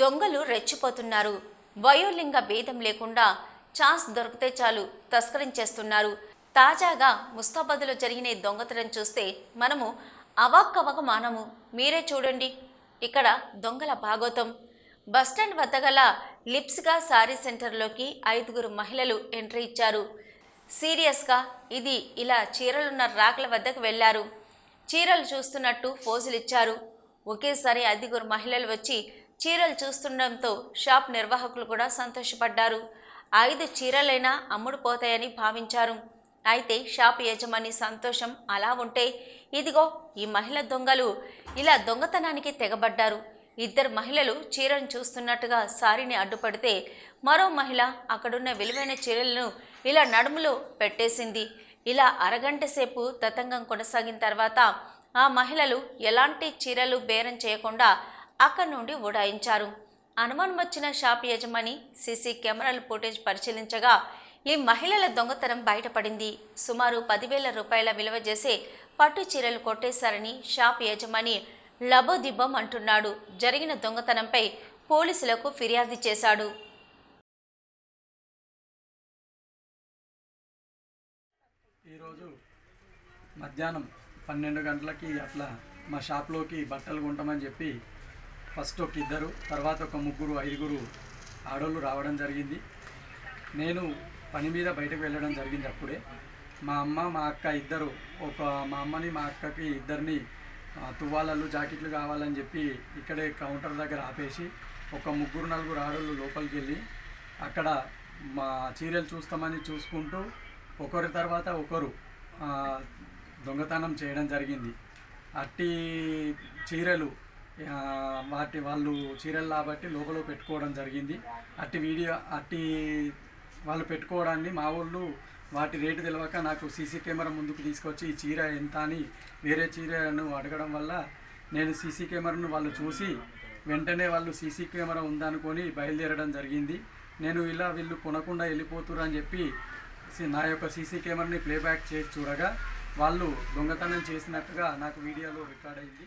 దొంగలు రెచ్చిపోతున్నారు. వయోలింగ భేదం లేకుండా ఛాన్స్ దొరికితే చాలు తస్కరించేస్తున్నారు. తాజాగా ముస్తాబాద్లో జరిగిన దొంగతనం చూస్తే మనము అవాక్కవక మానము. మీరే చూడండి. ఇక్కడ దొంగల భాగోతం. బస్టాండ్ వద్ద గల లిప్స్గా సారీ సెంటర్లోకి ఐదుగురు మహిళలు ఎంట్రీ ఇచ్చారు. సీరియస్గా ఇది ఇలా చీరలున్న రాకల వద్దకు వెళ్ళారు. చీరలు చూస్తున్నట్టు ఫోజులు ఇచ్చారు ఒకేసారి ఐదుగురు మహిళలు వచ్చి చీరలు చూస్తుండడంతో షాప్ నిర్వాహకులు కూడా సంతోషపడ్డారు. ఐదు చీరలైనా అమ్ముడుపోతాయని భావించారు. అయితే షాప్ యజమాని సంతోషం అలా ఉంటే ఇదిగో ఈ మహిళ దొంగలు. ఇలా దొంగతనానికి తెగబడ్డారు. ఇద్దరు మహిళలు చీరను చూస్తున్నట్టుగా సారీని అడ్డుపడితే మరో మహిళ అక్కడున్న విలువైన చీరలను ఇలా నడుములో పెట్టేసింది. ఇలా అరగంట సేపు తతంగం కొనసాగిన తర్వాత ఆ మహిళలు ఎలాంటి చీరలు బేరం చేయకుండా అక్కడి నుండి ఉడాయించారు అనుమానం వచ్చిన షాప్ యజమాని సీసీ కెమెరాల ఫుటేజ్ పరిశీలించగా ఈ మహిళల దొంగతనం బయటపడింది. సుమారు పదివేల రూపాయల విలువ చేసే పట్టు చీరలు కొట్టేశారని షాప్ యజమాని లబోదిబ్బం అంటున్నాడు. జరిగిన దొంగతనంపై పోలీసులకు ఫిర్యాదు చేశాడు. ఈరోజు మధ్యాహ్నం పన్నెండు గంటలకి అట్లా మా షాప్లోకి బట్టలు కొంటామని చెప్పి ఫస్ట్ ఒక ఇద్దరు తర్వాత ఒక ముగ్గురు ఐదుగురు ఆడోళ్ళు రావడం జరిగింది. నేను పని మీద బయటకు వెళ్ళడం జరిగింది అప్పుడే. మా అమ్మ మా అక్క ఇద్దరు ఒక మా అమ్మని మా అక్కకి ఇద్దరిని తువ్వాలలు జాకెట్లు కావాలని చెప్పి ఇక్కడే కౌంటర్ దగ్గర ఆపేసి ఒక ముగ్గురు నలుగురు ఆడోళ్ళు లోపలికి వెళ్ళి అక్కడ మా చీరలు చూస్తామని చూసుకుంటూ ఒకరి తర్వాత ఒకరు దొంగతనం చేయడం జరిగింది. అట్టి చీరలు వాటి వాళ్ళు చీరలు కాబట్టి లోపల పెట్టుకోవడం జరిగింది. అట్టి వీడియో అట్టి వాళ్ళు పెట్టుకోవడాన్ని మా వాళ్ళు వాటి రేటు తెలియక నాకు సీసీ కెమెరా ముందుకు తీసుకొచ్చి ఈ చీర ఎంత అని వేరే చీరను అడగడం వల్ల నేను సీసీ కెమెరాను వాళ్ళు చూసి వెంటనే వాళ్ళు సీసీ కెమెరా ఉందనుకొని బయలుదేరడం జరిగింది. నేను ఇలా వీళ్ళు కొనకుండా వెళ్ళిపోతురు అని చెప్పి సి- నా యొక్క సీసీ కెమెరాని ప్లేబ్యాక్ చేసి చూడగా వాళ్ళు దొంగతనం చేసినట్టుగా నాకు వీడియోలో రికార్డ్ అయింది.